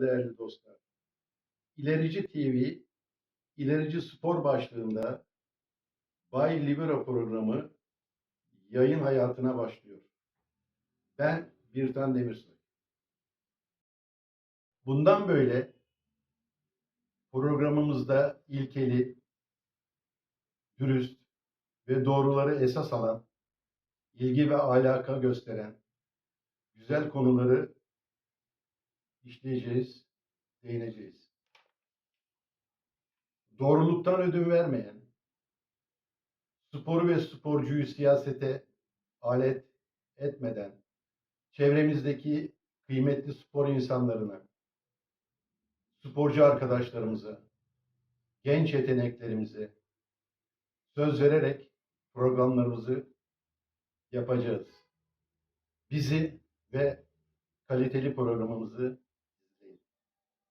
Değerli dostlar. İlerici TV, İlerici Spor başlığında Bay Libero programı yayın hayatına başlıyor. Ben Birtan Demirsoy. Bundan böyle programımızda ilkeli, dürüst ve doğruları esas alan, ilgi ve alaka gösteren güzel konuları işleyeceğiz, değineceğiz. Doğruluktan ödün vermeyen, sporu ve sporcuyu siyasete alet etmeden, çevremizdeki kıymetli spor insanlarına, sporcu arkadaşlarımıza, genç yeteneklerimize söz vererek programlarımızı yapacağız. Bizi ve kaliteli programımızı